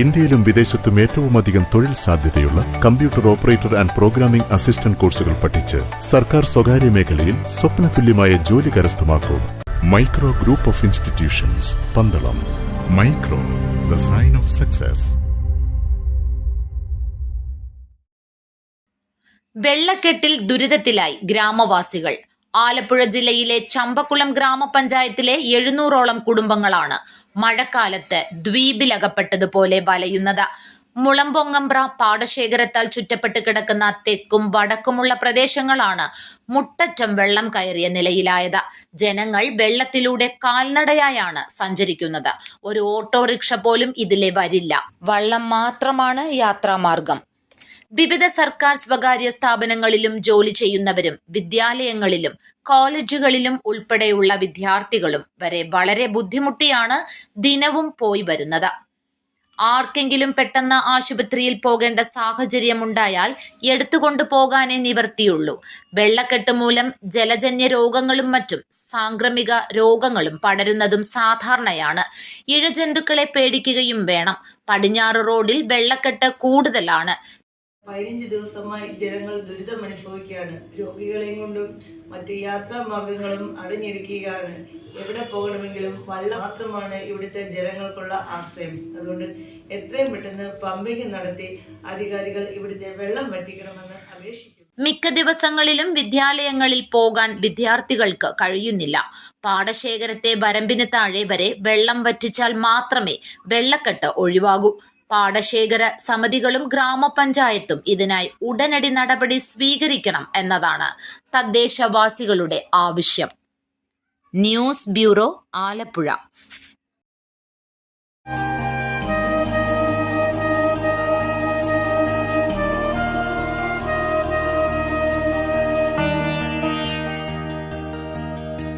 ഇന്ത്യയിലും വിദേശത്തും ഏറ്റവും അധികം തൊഴിൽ സാധ്യതയുള്ള computer operator and programming assistant കോഴ്സുകൾ പഠിച്ച് സർക്കാർ സ്വകാര്യ മേഖലയിൽ സ്വപ്നതുല്യമായ ജോലി കരസ്ഥമാക്കൂ. Micro group of institutions Pandalam. Micro the sign of success. വെള്ളക്കെട്ടിൽ ദുരിതത്തിലായി ഗ്രാമവാസികൾ. ആലപ്പുഴ ജില്ലയിലെ ചമ്പക്കുളം ഗ്രാമപഞ്ചായത്തിലെ എഴുന്നൂറോളം കുടുംബങ്ങളാണ് മഴക്കാലത്ത് ദ്വീപിലകപ്പെട്ടതുപോലെ വലയുന്നത്. മുളമ്പൊങ്ങമ്പ്ര പാടശേഖരത്താൽ ചുറ്റപ്പെട്ട് കിടക്കുന്ന തെക്കും വടക്കുമുള്ള പ്രദേശങ്ങളാണ് മുട്ടറ്റം വെള്ളം കയറിയ നിലയിലായത്. ജനങ്ങൾ വെള്ളത്തിലൂടെ കാൽനടയായാണ് സഞ്ചരിക്കുന്നത്. ഒരു ഓട്ടോറിക്ഷ പോലും ഇതിലെ വരില്ല. വള്ളം മാത്രമാണ് യാത്രാമാർഗം. വിവിധ സർക്കാർ സ്വകാര്യ സ്ഥാപനങ്ങളിലും ജോലി ചെയ്യുന്നവരും വിദ്യാലയങ്ങളിലും കോളേജുകളിലും ഉൾപ്പെടെയുള്ള വിദ്യാർത്ഥികളും വരെ വളരെ ബുദ്ധിമുട്ടിയാണ് ദിനവും പോയി വരുന്നത്. ആർക്കെങ്കിലും പെട്ടെന്ന് ആശുപത്രിയിൽ പോകേണ്ട സാഹചര്യമുണ്ടായാൽ എടുത്തുകൊണ്ടു പോകാനേ നിവർത്തിയുള്ളൂ. വെള്ളക്കെട്ട് മൂലം ജലജന്യ രോഗങ്ങളും മറ്റും സാംക്രമിക രോഗങ്ങളും പടരുന്നതും സാധാരണയാണ്. ഇഴജന്തുക്കളെ പേടിക്കുകയും വേണം. പടിഞ്ഞാറ് റോഡിൽ വെള്ളക്കെട്ട് കൂടുതലാണ്. പതിനഞ്ച് ദിവസമായി ജനങ്ങൾ ദുരിതം അനുഭവിക്കുകയാണ്. രോഗികളെയും കൊണ്ടും മറ്റ് യാത്രാ മാർഗങ്ങളും അടഞ്ഞിരിക്കുകയാണ്. എവിടെ പോകണമെങ്കിലും വള്ളം മാത്രമാണ് ഇവിടുത്തെ ജനങ്ങൾക്കുള്ള ആശ്രയം. അതുകൊണ്ട് എത്രയും പെട്ടെന്ന് പമ്പിങ് നടത്തി അധികാരികൾ ഇവിടുത്തെ വെള്ളം വറ്റിക്കണമെന്ന് അപേക്ഷിക്കുന്നു. മിക്ക ദിവസങ്ങളിലും വിദ്യാലയങ്ങളിൽ പോകാൻ വിദ്യാർത്ഥികൾക്ക് കഴിയുന്നില്ല. പാടശേഖരത്തെ വരമ്പിന് താഴെ വരെ വെള്ളം വറ്റിച്ചാൽ മാത്രമേ വെള്ളക്കെട്ട് ഒഴിവാകൂ. പാടശേഖര സമിതികളും ഗ്രാമപഞ്ചായത്തും ഇതിനായി ഉടനടി നടപടി സ്വീകരിക്കണം എന്നതാണ് തദ്ദേശവാസികളുടെ ആവശ്യം. News bureau Alappuzha.